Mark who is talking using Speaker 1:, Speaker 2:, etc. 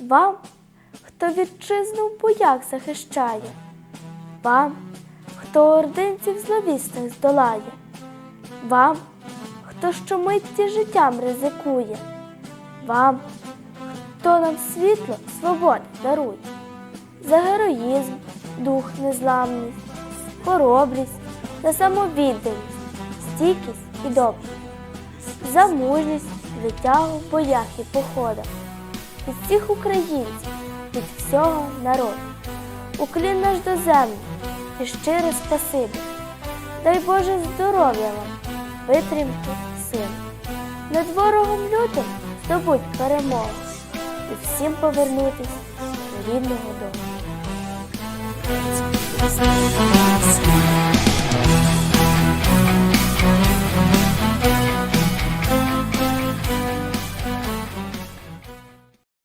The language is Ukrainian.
Speaker 1: Вам, хто вітчизну в боях захищає, вам, хто ординців зловісних здолає, вам, хто щомитті життям ризикує, вам, хто нам світло свободи дарує, за героїзм, дух незламність, хоробрість, за самовідданість, стійкість і добрість, за мужність, звитягу в боях і походах, від всіх українців, від всього народу. Уклін наш до землі і щире спасибі. Дай Боже здоров'я вам, витримки, сил. Над ворогом лютим здобудь перемогу і всім повернутись до рідного дому.